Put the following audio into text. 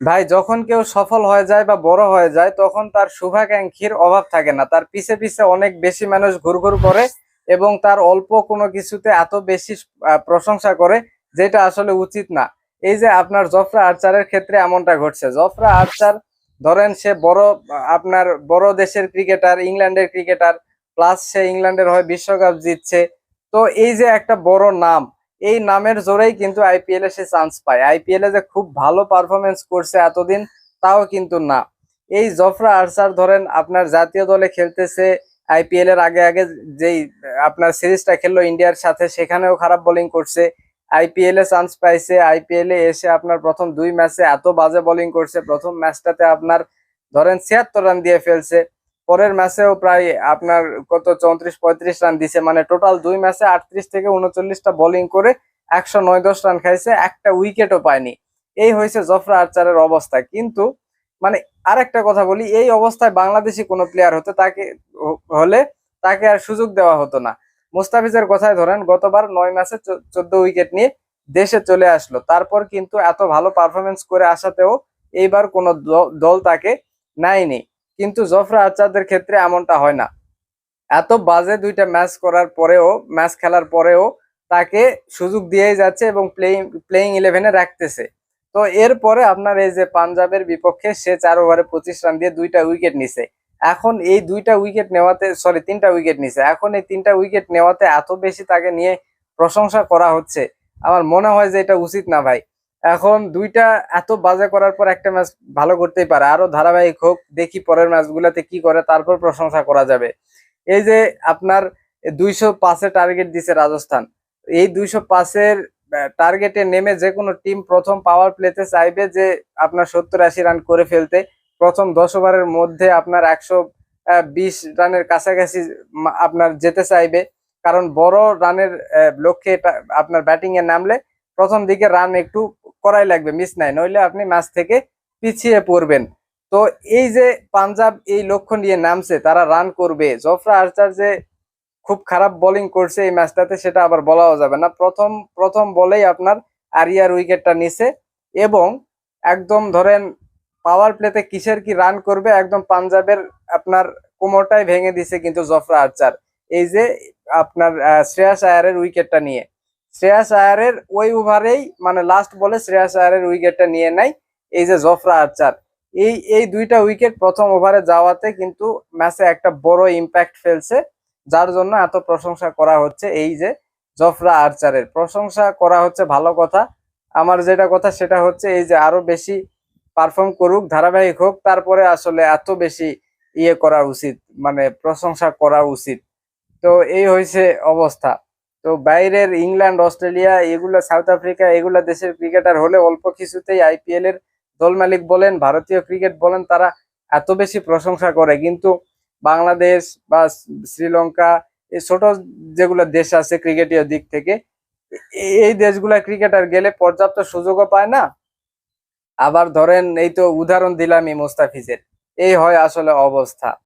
ভাই, যখন কেউ সফল হয়ে যায় বা বড় হয়ে যায়, তখন তার শুভাকাঙ্ক্ষীর অভাব থাকে না। তার পিছে পিছে অনেক বেশি মানুষ ঘুরঘুর করে এবং তার অল্প কোনো কিছুতে এত বেশি প্রশংসা করে, যেটা আসলে উচিত না। এই যে আপনার জফরা আর্চারের ক্ষেত্রে এমনটা ঘটছে। জফরা আর্চার, ধরেন সে বড়, আপনার বড় দেশের ক্রিকেটার, ইংল্যান্ডের ক্রিকেটার প্লাস সে ইংল্যান্ডের হয়ে বিশ্বকাপ জিতছে। তো এই যে একটা বড় নাম এই নামের জোরেই কিন্তু আইপিএল এ সে চান্স পায়। আইপিএল এ যে খুব ভালো পারফরমেন্স করছে এতদিন, তাও কিন্তু না। এই জফরা আর্চার ধরেন আপনার জাতীয় দলে খেলতেছে আইপিএল এর আগে আগে যেই আপনার সিরিজটা খেললো ইন্ডিয়ার সাথে, সেখানেও খারাপ বোলিং করছে। আইপিএল এ চান্স পাইছে আইপিএল এ এসে আপনার প্রথম দুই ম্যাচে এত বাজে বোলিং করছে। প্রথম ম্যাচটাতে আপনার ধরেন ছিয়াত্তর রান দিয়ে ফেলছে। পরের ম্যাচেও প্রায় আপনার কত চৌত্রিশ, পঁয়ত্রিশ রান দিছে। মানে টোটাল দুই ম্যাচে আটত্রিশ থেকে উনচল্লিশটা বোলিং করে একশো নয় দশ রান খাইছে, একটা উইকেটও পায়নি। এই হয়েছে জফরা আর্চারের অবস্থা। কিন্তু মানে আরেকটা কথা বলি, এই অবস্থায় বাংলাদেশি কোনো প্লেয়ার হতে তাকে হলে তাকে আর সুযোগ দেওয়া হতো না। মুস্তাফিজের কথায় ধরেন, গতবার নয় ম্যাচে চোদ্দ উইকেট নিয়ে দেশে চলে আসলো। তারপর কিন্তু এত ভালো পারফরমেন্স করে আসাতেও এইবার কোনো দল তাকে নেয়নি। কিন্তু জফরা আর্চারদের ক্ষেত্রে এমনটা হয় না। এত বাজে দুইটা ম্যাচ করার পরেও ম্যাচ খেলার পরেও তাকে সুযোগ দিয়েই যাচ্ছে এবং প্লেইং প্লেইং ইলেভেনে রাখতেছে। তো এরপরে আপনার এই যে পাঞ্জাবের বিপক্ষে সে চার ওভারে পঁচিশ রান দিয়ে দুইটা উইকেট নিছে। এখন এই দুইটা উইকেট নেওয়াতে সরি তিনটা উইকেট নিছে। এখন এই তিনটা উইকেট নেওয়াতে এত বেশি তাকে নিয়ে প্রশংসা করা হচ্ছে। আমার মনে হয় যে এটা উচিত না ভাই। এখন দুইটা এত বাজে করার পর একটা ম্যাচ ভালো করতেই পারে। আরও ধারাবাহিক হোক, দেখি পরের ম্যাচগুলোতে কি করে, তারপর প্রশংসা করা যাবে। এই যে আপনার দুইশো পাঁচে টার্গেট দিছে রাজস্থান, এই দুইশো পাঁচের টার্গেটে নেমে যে কোনো টিম প্রথম পাওয়ার প্লেতে চাইবে যে আপনার সত্তর আশি রান করে ফেলতে। প্রথম দশ ওভারের মধ্যে আপনার একশো বিশ রানের কাছাকাছি আপনার যেতে চাইবে। কারণ বড় রানের লক্ষ্যে আপনার ব্যাটিং এ নামলে প্রথম দিকে রান একটু করাই লাগবে মিস নাই। নইলে আপনি ম্যাচ থেকে পিছিয়ে পড়বেন। তো এই যে পাঞ্জাব এই লক্ষ্য নিয়ে নামছে, তারা রান করবে। জফরা আর্চার যে খুব খারাপ বোলিং করছে এই ম্যাচটাতে সেটা আবার বলাও যাবে না। প্রথম প্রথম বলেই আপনার আরিয়ার উইকেটটা নিছে এবং একদম ধরেন পাওয়ার প্লেতে কিসের কি রান করবে, একদম পাঞ্জাবের আপনার কোমরটাই ভেঙে দিছে কিন্তু জফরা আর্চার এই যে আপনার শ্রেয়াস আয়ারের উইকেটটা নিয়ে। শ্রেয়াস আয়ারের ওই ওভারেই মানে লাস্ট বলে শ্রেয়াস আয়ারের উইকেটটা নিয়ে নেয় এই যে জফরা আর্চার এই এই দুইটা উইকেট প্রথম ওভারে যাওয়াতে কিন্তু ম্যাচে একটা বড় ইম্প্যাক্ট ফেলছে, যার জন্য এত প্রশংসা করা হচ্ছে এই যে জফরা আর্চারের প্রশংসা করা হচ্ছে ভালো কথা। আমার যেটা কথা সেটা হচ্ছে এই যে আরও বেশি পারফর্ম করুক, ধারাবাহিক হোক, তারপরে আসলে এত বেশি ইয়ে করা উচিত মানে প্রশংসা করা উচিত। তো এই হয়েছে অবস্থা। তো বাইরের ইংল্যান্ড, অস্ট্রেলিয়া, এগুলো সাউথ আফ্রিকা, এগুলা দেশের ক্রিকেটার হলে অল্প কিছুতেই আইপিএল এর দল মালিক বলেন, ভারতীয় ক্রিকেট বলেন, তারা এত বেশি প্রশংসা করে। কিন্তু বাংলাদেশ বা শ্রীলঙ্কা এই ছোট যেগুলো দেশ আছে ক্রিকেটীয় দিক থেকে এই দেশগুলা ক্রিকেটার গেলে পর্যাপ্ত সুযোগও পায় না। আবার ধরেন, এই তো উদাহরণ দিলামই মোস্তাফিজের। এই হয় আসলে অবস্থা।